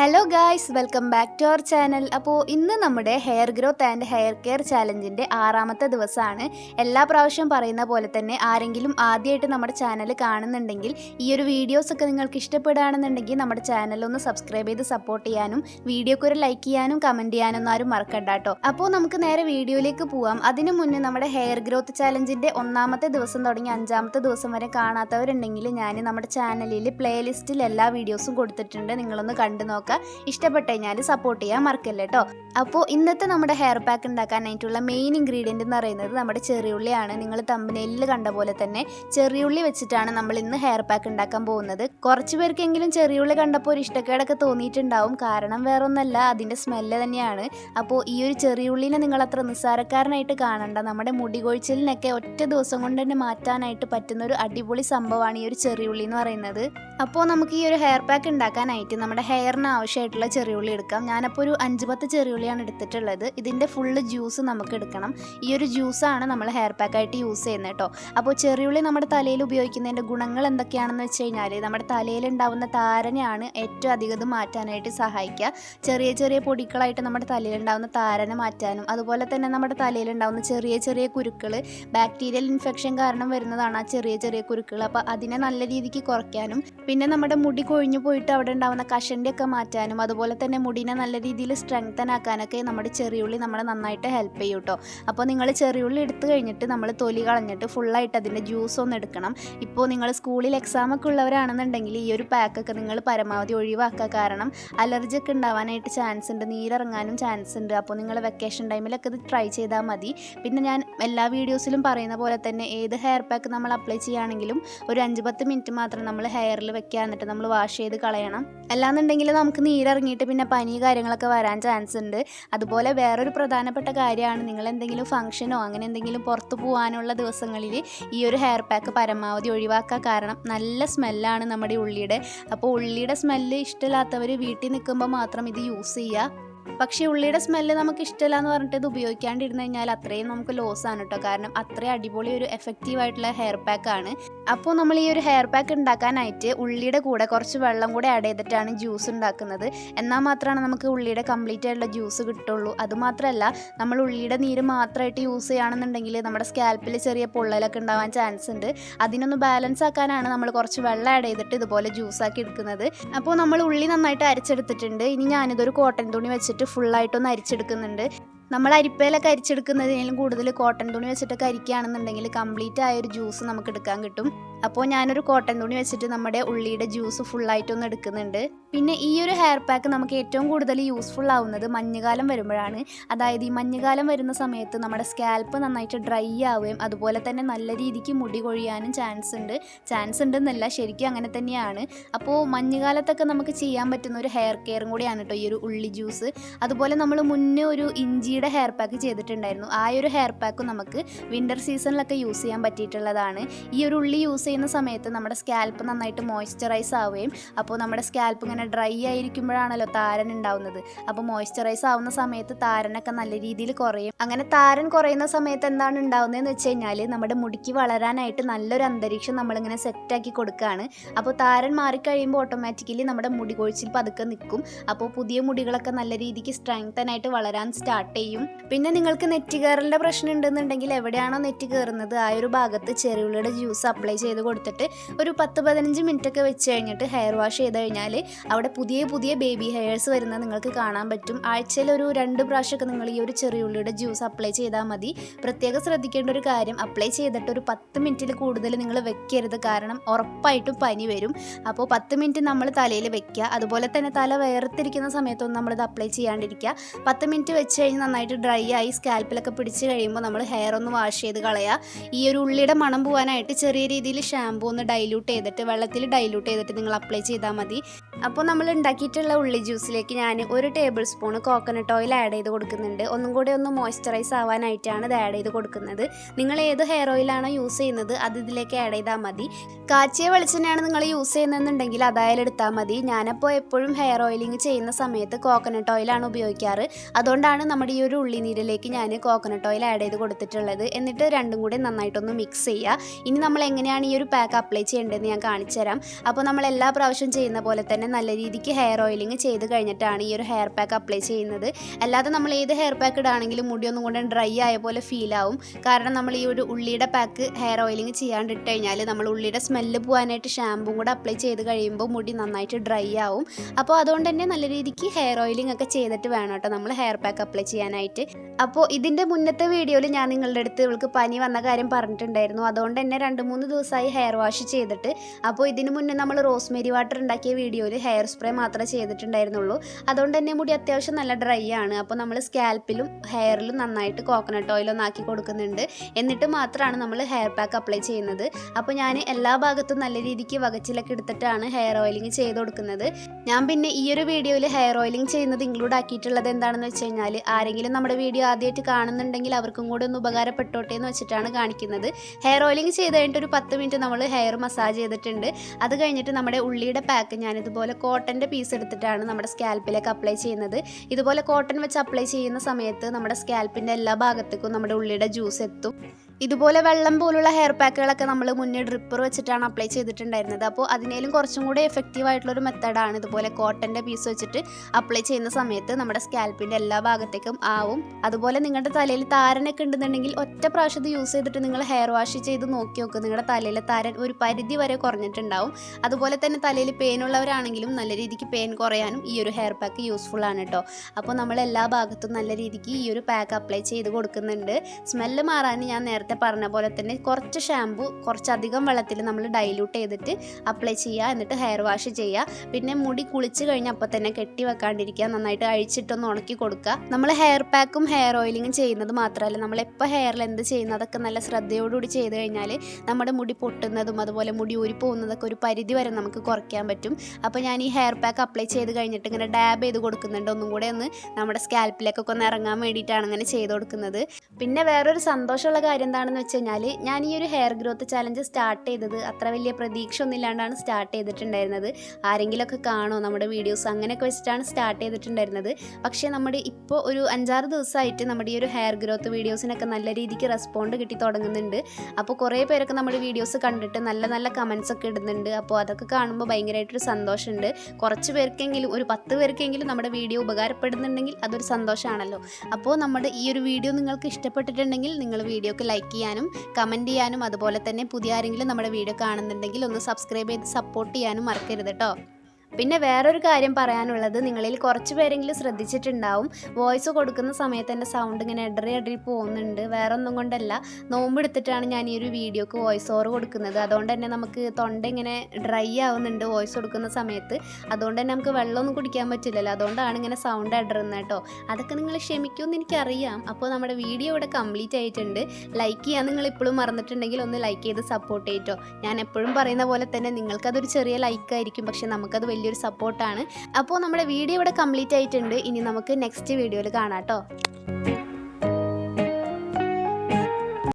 Hello guys welcome back to our channel അപ്പോൾ ഇന്ന് നമ്മുടെ hair growth and hair care ചാലഞ്ചിന്റെ ആറാമത്തെ ദിവസമാണ്. എല്ലാ പ്രാവശ്യം പറയുന്ന പോലെ തന്നെ ആരെങ്കിലും ആദ്യമായിട്ട് നമ്മുടെ ചാനൽ കാണുന്നുണ്ടെങ്കിൽ ഈ ഒരു വീഡിയോസൊക്കെ നിങ്ങൾക്ക് ഇഷ്ടപ്പെടുകയാണെന്നുണ്ടെങ്കിൽ നമ്മുടെ ചാനൽ ഒന്ന് സബ്സ്ക്രൈബ് ചെയ്ത് സപ്പോർട്ട് ചെയ്യാനും വീഡിയോക്ക് ഒരു ലൈക്ക് ചെയ്യാനും കമന്റ് ചെയ്യാനൊന്നും ആരും മറക്കണ്ട കേട്ടോ. അപ്പോൾ നമുക്ക് നേരെ വീഡിയോയിലേക്ക് പോവാം. അതിനു മുന്നേ നമ്മുടെ ഹെയർ ഗ്രോത്ത് ചാലഞ്ചിന്റെ ഒന്നാമത്തെ ദിവസം തുടങ്ങി അഞ്ചാമത്തെ ദിവസം വരെ കാണാത്തവരുണ്ടെങ്കിൽ ഞാൻ നമ്മുടെ ചാനലിൽ പ്ലേലിസ്റ്റിൽ എല്ലാ വീഡിയോസും കൊടുത്തിട്ടുണ്ട്. നിങ്ങളൊന്ന് കണ്ടു നോക്കുക ഇഷ്ടപ്പെട്ട് കഴിഞ്ഞാൽ സപ്പോർട്ട് ചെയ്യാൻ മറക്കല്ലേ കേട്ടോ അപ്പോൾ ഇന്നത്തെ നമ്മുടെ ഹെയർ പാക്ക് ഉണ്ടാക്കാനായിട്ടുള്ള മെയിൻ ഇൻഗ്രീഡിയന്റ് എന്ന് പറയുന്നത് നമ്മുടെ ചെറിയുള്ളിയാണ്. നിങ്ങൾ തമ്പനെല്ല് കണ്ട പോലെ തന്നെ ചെറിയുള്ളി വെച്ചിട്ടാണ് നമ്മൾ ഇന്ന് ഹെയർ പാക്ക് ഉണ്ടാക്കാൻ പോകുന്നത്. കുറച്ച് പേർക്കെങ്കിലും ചെറിയുള്ളി കണ്ടപ്പോൾ ഒരു ഇഷ്ടക്കേടൊക്കെ തോന്നിയിട്ടുണ്ടാവും. കാരണം വേറൊന്നല്ല അതിന്റെ സ്മെല്ല് തന്നെയാണ്. അപ്പോൾ ഈ ഒരു ചെറിയുള്ളിനെ നിങ്ങൾ അത്ര നിസ്സാരക്കാരനായിട്ട് കാണണ്ട. നമ്മുടെ മുടി കൊഴിച്ചിലിനൊക്കെ ഒറ്റ ദിവസം കൊണ്ട് തന്നെ മാറ്റാനായിട്ട് പറ്റുന്ന ഒരു അടിപൊളി സംഭവമാണ് ഈ ഒരു ചെറിയുള്ളി എന്ന് പറയുന്നത്. അപ്പോൾ നമുക്ക് ഈ ഒരു ഹെയർ പാക്ക് ഉണ്ടാക്കാനായിട്ട് നമ്മുടെ ഹെയറിന് ആവശ്യമായിട്ടുള്ള ചെറിയുള്ളി എടുക്കാം. ഞാനപ്പോൾ ഒരു അഞ്ച് പത്ത് ചെറിയുള്ളിയാണ് എടുത്തിട്ടുള്ളത്. ഇതിന്റെ ഫുള്ള് ജ്യൂസ് നമുക്ക് എടുക്കണം. ഈ ഒരു ജ്യൂസാണ് നമ്മൾ ഹെയർ പാക്കായിട്ട് യൂസ് ചെയ്യുന്നത് കേട്ടോ. അപ്പോൾ ചെറിയുള്ളി നമ്മുടെ തലയിൽ ഉപയോഗിക്കുന്നതിന്റെ ഗുണങ്ങൾ എന്തൊക്കെയാണെന്ന് വെച്ച് കഴിഞ്ഞാൽ നമ്മുടെ തലയിൽ ഉണ്ടാവുന്ന താരനെയാണ് ഏറ്റവും അധികം ഇത് മാറ്റാനായിട്ട് സഹായിക്കുക. ചെറിയ ചെറിയ പൊടികളായിട്ട് നമ്മുടെ തലയിൽ ഉണ്ടാവുന്ന താരനെ മാറ്റാനും അതുപോലെ തന്നെ നമ്മുടെ തലയിൽ ഉണ്ടാവുന്ന ചെറിയ ചെറിയ കുരുക്കൾ ബാക്ടീരിയൽ ഇൻഫെക്ഷൻ കാരണം വരുന്നതാണ് ആ ചെറിയ ചെറിയ കുരുക്കൾ അപ്പോൾ അതിനെ നല്ല രീതിക്ക് കുറയ്ക്കാനും പിന്നെ നമ്മുടെ മുടി കൊഴിഞ്ഞു പോയിട്ട് അവിടെ ഉണ്ടാവുന്ന കഷണ്ടിയൊക്കെ മാറ്റാനും അതുപോലെ തന്നെ മുടിനെ നല്ല രീതിയിൽ സ്ട്രെങ്തൻ ആക്കാനൊക്കെ നമ്മുടെ ചെറിയുള്ളി നമ്മളെ നന്നായിട്ട് ഹെൽപ്പ് ചെയ്യും കേട്ടോ അപ്പോൾ നിങ്ങൾ ചെറിയുള്ളി എടുത്തു കഴിഞ്ഞിട്ട് നമ്മൾ തൊലി കളഞ്ഞിട്ട് ഫുള്ളായിട്ട് അതിന്റെ ജ്യൂസ് ഒന്ന് എടുക്കണം. ഇപ്പോൾ നിങ്ങൾ സ്കൂളിൽ എക്സാം ഒക്കെ ഉള്ളവരാണെന്നുണ്ടെങ്കിൽ ഈ ഒരു പാക്കൊക്കെ നിങ്ങൾ പരമാവധി ഒഴിവാക്കുക. കാരണം അലർജി ഒക്കെ ഉണ്ടാവാനായിട്ട് ചാൻസ് ഉണ്ട്. നീരിറങ്ങാനും ചാൻസ് ഉണ്ട്. അപ്പോൾ നിങ്ങൾ വെക്കേഷൻ ടൈമിലൊക്കെ ഇത് ട്രൈ ചെയ്താൽ മതി. പിന്നെ ഞാൻ എല്ലാ വീഡിയോസിലും പറയുന്ന പോലെ തന്നെ ഏത് ഹെയർ പാക്ക് നമ്മൾ അപ്ലൈ ചെയ്യുകയാണെങ്കിലും ഒരു അഞ്ച് പത്ത് മിനിറ്റ് മാത്രം നമ്മൾ ഹെയറിൽ വെക്കുക. എന്നിട്ട് നമ്മൾ വാഷ് ചെയ്ത് കളയണം. അല്ലാന്നുണ്ടെങ്കിൽ നമുക്ക് നീരിറങ്ങിയിട്ട് പിന്നെ പനി കാര്യങ്ങളൊക്കെ വരാൻ ചാൻസ് ഉണ്ട്. അതുപോലെ വേറൊരു പ്രധാനപ്പെട്ട കാര്യമാണ് നിങ്ങൾ എന്തെങ്കിലും ഫംഗ്ഷനോ അങ്ങനെ എന്തെങ്കിലും പുറത്തു പോകാനുള്ള ദിവസങ്ങളിൽ ഈ ഒരു ഹെയർ പാക്ക് പരമാവധി ഒഴിവാക്കുക. കാരണം നല്ല സ്മെല്ലാണ് നമ്മുടെ ഉള്ളിയുടെ. അപ്പോൾ ഉള്ളിയുടെ സ്മെല്ല് ഇഷ്ടമില്ലാത്തവർ വീട്ടിൽ നിൽക്കുമ്പോൾ മാത്രം ഇത് യൂസ് ചെയ്യുക. പക്ഷേ ഉള്ളിയുടെ സ്മെല്ല് നമുക്ക് ഇഷ്ടമല്ല എന്ന് പറഞ്ഞിട്ട് ഇത് ഉപയോഗിക്കാണ്ടിരുന്നു കഴിഞ്ഞാൽ അത്രയും നമുക്ക് ലോസ് ആണ് കേട്ടോ കാരണം അത്രയും അടിപൊളി ഒരു എഫക്റ്റീവ് ആയിട്ടുള്ള ഹെയർ പാക്ക് ആണ്. അപ്പോൾ നമ്മൾ ഈ ഒരു ഹെയർ പാക്ക് ഉണ്ടാക്കാനായിട്ട് ഉള്ളിയുടെ കൂടെ കുറച്ച് വെള്ളം കൂടെ ആഡ് ചെയ്തിട്ടാണ് ജ്യൂസ് ഉണ്ടാക്കുന്നത് എന്നാൽ മാത്രമാണ് നമുക്ക് ഉള്ളിയുടെ കംപ്ലീറ്റ് ആയിട്ടുള്ള ജ്യൂസ് കിട്ടുള്ളൂ. അതുമാത്രമല്ല നമ്മൾ ഉള്ളിയുടെ നീര് മാത്രമായിട്ട് യൂസ് ചെയ്യുകയാണെന്നുണ്ടെങ്കിൽ നമ്മുടെ സ്കാൽപ്പിൽ ചെറിയ പൊള്ളലൊക്കെ ഉണ്ടാവാൻ ചാൻസ് ഉണ്ട് അതിനൊന്ന് ബാലൻസ് ആക്കാനാണ് നമ്മൾ കുറച്ച് വെള്ളം ആഡ് ചെയ്തിട്ട് ഇതുപോലെ ജ്യൂസ് ആക്കി എടുക്കുന്നത്. അപ്പോൾ നമ്മൾ ഉള്ളി നന്നായിട്ട് അരിച്ചെടുത്തിട്ടുണ്ട്. ഇനി ഞാനിതൊരു കോട്ടൺ തുണി വെച്ചിട്ട് ഫുള്ളായിട്ടൊന്ന് അരിച്ചെടുക്കുന്നുണ്ട്. നമ്മൾ അരിപ്പയിലൊക്കെ അരിച്ചെടുക്കുന്നതിനും കൂടുതൽ കോട്ടൺ തുണി വെച്ചിട്ടൊക്കെ അരിക്കുകയാണെന്നുണ്ടെങ്കിൽ കംപ്ലീറ്റ് ആയ ഒരു ജ്യൂസ് നമുക്ക് എടുക്കാൻ കിട്ടും. അപ്പോൾ ഞാനൊരു കോട്ടൺ തുണി വെച്ചിട്ട് നമ്മുടെ ഉള്ളിയുടെ ജ്യൂസ് ഫുള്ളായിട്ടൊന്ന് എടുക്കുന്നുണ്ട്. പിന്നെ ഈ ഒരു ഹെയർ പാക്ക് നമുക്ക് ഏറ്റവും കൂടുതൽ യൂസ്ഫുൾ ആവുന്നത് മഞ്ഞുകാലം വരുമ്പോഴാണ്. അതായത് ഈ മഞ്ഞുകാലം വരുന്ന സമയത്ത് നമ്മുടെ സ്കാൽപ്പ് നന്നായിട്ട് ഡ്രൈ ആവുകയും അതുപോലെ തന്നെ നല്ല രീതിക്ക് മുടി കൊഴിയാനും ചാൻസ് ഉണ്ട്. ചാൻസ് ഉണ്ടെന്നല്ല ശരിക്കും അങ്ങനെ തന്നെയാണ്. അപ്പോൾ മഞ്ഞുകാലത്തൊക്കെ നമുക്ക് ചെയ്യാൻ പറ്റുന്ന ഒരു ഹെയർ കെയറും കൂടിയാണ് കേട്ടോ ഈ ഒരു ഉള്ളി ജ്യൂസ് അതുപോലെ നമ്മൾ മുന്നേ ഒരു ഇഞ്ചിയുടെ ഹെയർ പാക്ക് ചെയ്തിട്ടുണ്ടായിരുന്നു. ആ ഒരു ഹെയർ പാക്ക് നമുക്ക് വിന്റർ സീസണിലൊക്കെ യൂസ് ചെയ്യാൻ പറ്റിയിട്ടുള്ളതാണ്. ഈ ഒരു ഉള്ളി യൂസ് ചെയ്യുന്ന സമയത്ത് നമ്മുടെ സ്കാൽപ്പ് നന്നായിട്ട് മോയ്സ്ചറൈസ് ആവുകയും അപ്പോൾ നമ്മുടെ സ്കാൽപ്പ് ഇങ്ങനെ ഡ്രൈ ആയിരിക്കുമ്പോഴാണല്ലോ താരൻ ഉണ്ടാവുന്നത്. അപ്പോൾ മോയ്സ്ചറൈസ് ആവുന്ന സമയത്ത് താരനൊക്കെ നല്ല രീതിയിൽ കുറയും. അങ്ങനെ താരൻ കുറയുന്ന സമയത്ത് എന്താണ് ഉണ്ടാവുന്നതെന്ന് വെച്ച് കഴിഞ്ഞാൽ നമ്മുടെ മുടിക്ക് വളരാനായിട്ട് നല്ലൊരു അന്തരീക്ഷം നമ്മളിങ്ങനെ സെറ്റാക്കി കൊടുക്കുകയാണ്. അപ്പോൾ താരൻ മാറിക്കഴിയുമ്പോൾ ഓട്ടോമാറ്റിക്കലി നമ്മുടെ മുടി കൊഴിച്ചിൽ പതുക്കെ നിൽക്കും. അപ്പോൾ പുതിയ മുടികളൊക്കെ നല്ല രീതിക്ക് സ്ട്രെങ്തനായിട്ട് വളരാൻ സ്റ്റാർട്ട് ചെയ്യും. പിന്നെ നിങ്ങൾക്ക് നെറ്റ് കയറലിന്റെ പ്രശ്നം ഉണ്ടെന്നുണ്ടെങ്കിൽ എവിടെയാണോ നെറ്റ് കയറുന്നത് ആ ഒരു ഭാഗത്ത് ചെറിയുള്ളിയുടെ ജ്യൂസ് അപ്ലൈ ചെയ്ത് കൊടുത്തിട്ട് ഒരു പത്ത് പതിനഞ്ച് മിനിറ്റ് ഒക്കെ വെച്ച് കഴിഞ്ഞിട്ട് ഹെയർ വാഷ് ചെയ്ത് കഴിഞ്ഞാൽ അവിടെ പുതിയ പുതിയ ബേബി ഹെയർസ് വരുന്നത് നിങ്ങൾക്ക് കാണാൻ പറ്റും. ആഴ്ചയിൽ ഒരു രണ്ട് പ്രാവശ്യമൊക്കെ നിങ്ങൾ ഈ ഒരു ചെറിയുള്ളിയുടെ ജ്യൂസ് അപ്ലൈ ചെയ്താൽ മതി. പ്രത്യേകം ശ്രദ്ധിക്കേണ്ട ഒരു കാര്യം അപ്ലൈ ചെയ്തിട്ട് ഒരു പത്ത് മിനിറ്റിൽ കൂടുതൽ നിങ്ങൾ വെക്കരുത്. കാരണം ഉറപ്പായിട്ടും പനി വരും. അപ്പോൾ പത്ത് മിനിറ്റ് നമ്മൾ തലയിൽ വെക്കുക. അതുപോലെ തന്നെ തല വേർത്തിരിക്കുന്ന സമയത്തൊന്നും നമ്മളിത് അപ്ലൈ ചെയ്യാണ്ടിരിക്കുക. പത്ത് മിനിറ്റ് വെച്ച് കഴിഞ്ഞ് നന്നായിട്ട് ഡ്രൈ ആയി സ്കാൽപ്പിലൊക്കെ പിടിച്ച് കഴിയുമ്പോൾ നമ്മൾ ഹെയർ ഒന്ന് വാഷ് ചെയ്ത് കളയുക ഈ ഒരു ഉള്ളിയുടെ മണം പോകാനായിട്ട് ചെറിയ രീതിയിൽ ഷാമ്പൂ ഒന്ന് ഡൈല്യൂട്ട് ചെയ്തിട്ട് വെള്ളത്തിൽ ഡൈല്യൂട്ട് ചെയ്തിട്ട് നിങ്ങൾ അപ്ലൈ ചെയ്താൽ മതി. അപ്പോൾ നമ്മൾ ഉണ്ടാക്കിയിട്ടുള്ള ഉള്ളി ജ്യൂസിലേക്ക് ഞാൻ ഒരു tablespoon coconut oil add ചെയ്ത് കൊടുക്കുന്നുണ്ട്. ഒന്നും കൂടി ഒന്ന് മോയ്സ്ചറൈസ് ആവാനായിട്ടാണ് ഇത് ആഡ് ചെയ്ത് കൊടുക്കുന്നത്. നിങ്ങൾ ഏത് ഹെയർ ഓയിലാണോ യൂസ് ചെയ്യുന്നത് അത് ഇതിലേക്ക് ആഡ് ചെയ്താൽ മതി. കാച്ചിയ വെളിച്ചെണ്ണയാണ് നിങ്ങൾ യൂസ് ചെയ്യുന്നതെന്നുണ്ടെങ്കിൽ അതായാലും എടുത്താൽ മതി. ഞാനപ്പോൾ എപ്പോഴും ഹെയർ ഓയിലിംഗ് ചെയ്യുന്ന സമയത്ത് കോക്കനട്ട് ഓയിലാണ് ഉപയോഗിക്കാറ്. അതുകൊണ്ടാണ് നമ്മുടെ ഒരു ഉള്ളിനീരിലേക്ക് ഞാൻ കോക്കനട്ട് ഓയിൽ ആഡ് ചെയ്ത് കൊടുത്തിട്ടുള്ളത്. എന്നിട്ട് രണ്ടും കൂടി നന്നായിട്ടൊന്ന് മിക്സ് ചെയ്യുക ഇനി നമ്മൾ എങ്ങനെയാണ് ഈ ഒരു പാക്ക് അപ്ലൈ ചെയ്യേണ്ടതെന്ന് ഞാൻ കാണിച്ചു തരാം. അപ്പോൾ നമ്മൾ എല്ലാ പ്രാവശ്യം ചെയ്യുന്ന പോലെ തന്നെ നല്ല രീതിക്ക് ഹെയർ ഓയിലിംഗ് ചെയ്ത് കഴിഞ്ഞിട്ടാണ് ഈ ഒരു ഹെയർ പാക്ക് അപ്ലൈ ചെയ്യുന്നത്. അല്ലാതെ നമ്മൾ ഏത് ഹെയർ പാക്ക് ഇടാണെങ്കിലും മുടി ഒന്നും കൂടെ ഡ്രൈ ആയ പോലെ ഫീൽ ആവും. കാരണം നമ്മൾ ഈ ഒരു ഉള്ളിയുടെ പാക്ക് ഹെയർ ഓയിലിംഗ് ചെയ്യാണ്ടിട്ട് കഴിഞ്ഞാൽ നമ്മൾ ഉള്ളിയുടെ സ്മെല്ല് പോകാനായിട്ട് ഷാമ്പും കൂടെ അപ്ലൈ ചെയ്ത് കഴിയുമ്പോൾ മുടി നന്നായിട്ട് ഡ്രൈ ആവും. അപ്പോൾ അതുകൊണ്ട് തന്നെ നല്ല രീതിക്ക് ഹെയർ ഓയിലിംഗ് ഒക്കെ ചെയ്തിട്ട് വേണം കേട്ടോ നമ്മൾ ഹെയർ പാക്ക് അപ്ലൈ ചെയ്യാനായിട്ട് അപ്പോൾ ഇതിന്റെ മുന്നത്തെ വീഡിയോയിൽ ഞാൻ നിങ്ങളുടെ അടുത്ത് ഇവൾക്ക് പനി വന്ന കാര്യം പറഞ്ഞിട്ടുണ്ടായിരുന്നു. അതുകൊണ്ട് തന്നെ രണ്ട് മൂന്ന് ദിവസമായി ഹെയർ വാഷ് ചെയ്തിട്ട്. അപ്പോൾ ഇതിന് മുന്നേ നമ്മൾ റോസ്മേരി വാട്ടർ ഉണ്ടാക്കിയ വീഡിയോയിൽ ഹെയർ സ്പ്രേ മാത്രമേ ചെയ്തിട്ടുണ്ടായിരുന്നുള്ളൂ. അതുകൊണ്ട് തന്നെ മുടി അത്യാവശ്യം നല്ല ഡ്രൈ ആണ്. അപ്പോൾ നമ്മൾ സ്കാൽപ്പിലും ഹെയറിലും നന്നായിട്ട് കോക്കനട്ട് ഓയിലൊന്നും ആക്കി കൊടുക്കുന്നുണ്ട്. എന്നിട്ട് മാത്രമാണ് നമ്മൾ ഹെയർ പാക്ക് അപ്ലൈ ചെയ്യുന്നത്. അപ്പോൾ ഞാൻ എല്ലാ ഭാഗത്തും നല്ല രീതിക്ക് വകച്ചിലൊക്കെ എടുത്തിട്ടാണ് ഹെയർ ഓയിലിംഗ് ചെയ്ത് കൊടുക്കുന്നത്. ഞാൻ പിന്നെ ഈ ഒരു വീഡിയോയിൽ ഹെയർ ഓയിലിംഗ് ചെയ്യുന്നത് ഇൻക്ലൂഡ് ആക്കിയിട്ടുള്ളത് എന്താണെന്ന് വെച്ച് കഴിഞ്ഞാൽ ആരെങ്കിലും നമ്മുടെ വീഡിയോ ആദ്യമായിട്ട് കാണുന്നുണ്ടെങ്കിൽ അവർക്കും കൂടെ ഒന്ന് ഉപകാരപ്പെട്ടോട്ടെ എന്ന് വെച്ചിട്ടാണ് കാണിക്കുന്നത്. ഹെയർ ഓയിലിംഗ് ചെയ്ത് കഴിഞ്ഞിട്ട് ഒരു പത്ത് മിനിറ്റ് നമ്മൾ ഹെയർ മസാജ് ചെയ്തിട്ടുണ്ട്. അത് കഴിഞ്ഞിട്ട് നമ്മുടെ ഉള്ളിയുടെ പാക്ക് ഞാൻ ഇതുപോലെ കോട്ടന്റെ പീസ് എടുത്തിട്ടാണ് നമ്മുടെ സ്കാൽപ്പിലേക്ക് അപ്ലൈ ചെയ്യുന്നത്. ഇതുപോലെ കോട്ടൺ വെച്ച് അപ്ലൈ ചെയ്യുന്ന സമയത്ത് നമ്മുടെ സ്കാൽപ്പിന്റെ എല്ലാ ഭാഗത്തേക്കും നമ്മുടെ ഉള്ളിയുടെ ജ്യൂസ് എത്തും. ഇതുപോലെ വെള്ളം പോലുള്ള ഹെയർ പാക്കുകളൊക്കെ നമ്മൾ മുന്നേ ഡ്രിപ്പർ വെച്ചിട്ടാണ് അപ്ലൈ ചെയ്തിട്ടുണ്ടായിരുന്നത്. അപ്പോൾ അതിനേലും കുറച്ചും കൂടെ എഫക്റ്റീവ് ആയിട്ടുള്ളൊരു മെത്തേഡാണ് ഇതുപോലെ കോട്ടന്റെ പീസ് വെച്ചിട്ട് അപ്ലൈ ചെയ്യുന്ന സമയത്ത് നമ്മുടെ സ്കാൽപ്പിന്റെ എല്ലാ ഭാഗത്തേക്കും ആവും. അതുപോലെ നിങ്ങളുടെ തലയിൽ താരനൊക്കെ ഉണ്ടെന്നുണ്ടെങ്കിൽ ഒറ്റ പ്രാവശ്യം യൂസ് ചെയ്തിട്ട് നിങ്ങൾ ഹെയർ വാഷ് ചെയ്ത് നോക്കി നോക്കുക നിങ്ങളുടെ തലയിലെ താരൻ ഒരു പരിധി വരെ കുറഞ്ഞിട്ടുണ്ടാവും. അതുപോലെ തന്നെ തലയിൽ പെയിൻ ഉള്ളവരാണെങ്കിലും നല്ല രീതിക്ക് പെയിൻ കുറയാനും ഈ ഒരു ഹെയർ പാക്ക് യൂസ്ഫുൾ ആണ് കേട്ടോ അപ്പോൾ നമ്മൾ എല്ലാ ഭാഗത്തും നല്ല രീതിക്ക് ഈ ഒരു പാക്ക് അപ്ലൈ ചെയ്ത് കൊടുക്കുന്നുണ്ട്. സ്മെല്ല് മാറാൻ ഞാൻ നേരത്തെ പറഞ്ഞ പോലെ തന്നെ കുറച്ച് ഷാമ്പു കുറച്ചധികം വെള്ളത്തിൽ നമ്മൾ ഡൈല്യൂട്ട് ചെയ്തിട്ട് അപ്ലൈ ചെയ്യുക എന്നിട്ട് ഹെയർ വാഷ് ചെയ്യുക. പിന്നെ മുടി കുളിച്ച് കഴിഞ്ഞാൽ തന്നെ കെട്ടി വെക്കാണ്ടിരിക്കുക നന്നായിട്ട് അഴിച്ചിട്ടൊന്ന് ഉണക്കി കൊടുക്കുക. നമ്മൾ ഹെയർ പാക്കും ഹെയർ ഓയിലിങ്ങും ചെയ്യുന്നത് മാത്രമല്ല നമ്മൾ എപ്പോൾ ഹെയറിൽ എന്ത് ചെയ്യുന്നത് അതൊക്കെ നല്ല ശ്രദ്ധയോടുകൂടി ചെയ്ത് കഴിഞ്ഞാൽ നമ്മുടെ മുടി പൊട്ടുന്നതും അതുപോലെ മുടി ഊരി പോകുന്നതൊക്കെ ഒരു പരിധി വരെ നമുക്ക് കുറയ്ക്കാൻ പറ്റും. അപ്പോൾ ഞാൻ ഈ ഹെയർ പാക്ക് അപ്ലൈ ചെയ്ത് കഴിഞ്ഞിട്ട് ഇങ്ങനെ ഡാബ് ചെയ്ത് കൊടുക്കുന്നുണ്ട്. ഒന്നും കൂടെ ഒന്ന് നമ്മുടെ സ്കാൽപ്പിലേക്കൊക്കെ ഒന്ന് ഇറങ്ങാൻ വേണ്ടിയിട്ടാണ് അങ്ങനെ ചെയ്ത് കൊടുക്കുന്നത്. പിന്നെ വേറൊരു സന്തോഷമുള്ള കാര്യം എന്താണെന്ന് വെച്ച് കഴിഞ്ഞാൽ ഞാൻ ഈ ഒരു ഹെയർ ഗ്രോത്ത് ചലഞ്ച് സ്റ്റാർട്ട് ചെയ്തത് അത്ര വലിയ പ്രതീക്ഷ ഒന്നുമില്ലാണ്ടാണ് സ്റ്റാർട്ട് ചെയ്തിട്ടുണ്ടായിരുന്നത്. ആരെങ്കിലുമൊക്കെ കാണോ നമ്മുടെ വീഡിയോസ് അങ്ങനെയൊക്കെ വെച്ചിട്ടാണ് സ്റ്റാർട്ട് ചെയ്തിട്ടുണ്ടായിരുന്നത്. പക്ഷേ നമ്മുടെ ഇപ്പോൾ ഒരു അഞ്ചാറ് ദിവസമായിട്ട് നമ്മുടെ ഈ ഒരു ഹെയർ ഗ്രോത്ത് വീഡിയോസിനൊക്കെ നല്ല രീതിക്ക് റെസ്പോണ്ട് കിട്ടി തുടങ്ങുന്നുണ്ട്. അപ്പോൾ കുറേ പേരൊക്കെ നമ്മുടെ വീഡിയോസ് കണ്ടിട്ട് നല്ല നല്ല കമൻസ് ഒക്കെ ഇടുന്നുണ്ട്. അപ്പോൾ അതൊക്കെ കാണുമ്പോൾ ഭയങ്കരമായിട്ടൊരു സന്തോഷമുണ്ട്. കുറച്ച് പേർക്കെങ്കിലും ഒരു പത്ത് പേർക്കെങ്കിലും നമ്മുടെ വീഡിയോ ഉപകാരപ്പെടുന്നുണ്ടെങ്കിൽ അതൊരു സന്തോഷമാണല്ലോ അപ്പോൾ നമ്മുടെ ഈ ഒരു വീഡിയോ നിങ്ങൾക്ക് ഇഷ്ടപ്പെട്ടിട്ടുണ്ടെങ്കിൽ നിങ്ങൾ വീഡിയോക്ക് ലൈക്ക് ചെയ്യാനും കമന്റ് ചെയ്യാനും അതുപോലെ തന്നെ പുതിയ ആരെങ്കിലും നമ്മുടെ വീഡിയോ കാണുന്നുണ്ടെങ്കിൽ ഒന്ന് സബ്സ്ക്രൈബ് ചെയ്ത് സപ്പോർട്ട് ചെയ്യാനും മറക്കരുത് കേട്ടോ പിന്നെ വേറൊരു കാര്യം പറയാനുള്ളത് നിങ്ങളിൽ കുറച്ച് പേരെങ്കിലും ശ്രദ്ധിച്ചിട്ടുണ്ടാവും. വോയിസ് കൊടുക്കുന്ന സമയത്ത് എന്റെ സൗണ്ട് ഇങ്ങനെ ഇടറി ഇടറി പോകുന്നുണ്ട്. വേറെ ഒന്നും കൊണ്ടല്ല. നോമ്പെടുത്തിട്ടാണ് ഞാൻ ഈ ഒരു വീഡിയോക്ക് വോയിസ് ഓവർ കൊടുക്കുന്നത്. അതുകൊണ്ട് തന്നെ നമുക്ക് തൊണ്ട ഇങ്ങനെ ഡ്രൈ ആവുന്നുണ്ട് വോയിസ് കൊടുക്കുന്ന സമയത്ത്. അതുകൊണ്ട് തന്നെ നമുക്ക് വെള്ളമൊന്നും കുടിക്കാൻ പറ്റില്ലല്ലോ. അതുകൊണ്ടാണ് ഇങ്ങനെ സൗണ്ട് ഇടറുന്നത് കേട്ടോ. അതൊക്കെ നിങ്ങൾ ക്ഷമിക്കുമെന്ന് എനിക്കറിയാം. അപ്പോൾ നമ്മുടെ വീഡിയോ ഇവിടെ കംപ്ലീറ്റ് ആയിട്ടുണ്ട്. ലൈക്ക് ചെയ്യാൻ നിങ്ങൾ ഇപ്പോഴും മറന്നിട്ടുണ്ടെങ്കിൽ ഒന്ന് ലൈക്ക് ചെയ്ത് സപ്പോർട്ട് ചെയ്യട്ടോ ഞാൻ എപ്പോഴും പറയുന്ന പോലെ തന്നെ നിങ്ങൾക്കതൊരു ചെറിയ ലൈക്ക് ആയിരിക്കും. പക്ഷെ നമുക്കത് വലിയൊരു സപ്പോർട്ടാണ് അപ്പോൾ നമ്മുടെ വീഡിയോ ഇവിടെ കംപ്ലീറ്റ് ആയിട്ടുണ്ട്. ഇനി നമുക്ക് നെക്സ്റ്റ് വീഡിയോയിൽ കാണാം കേട്ടോ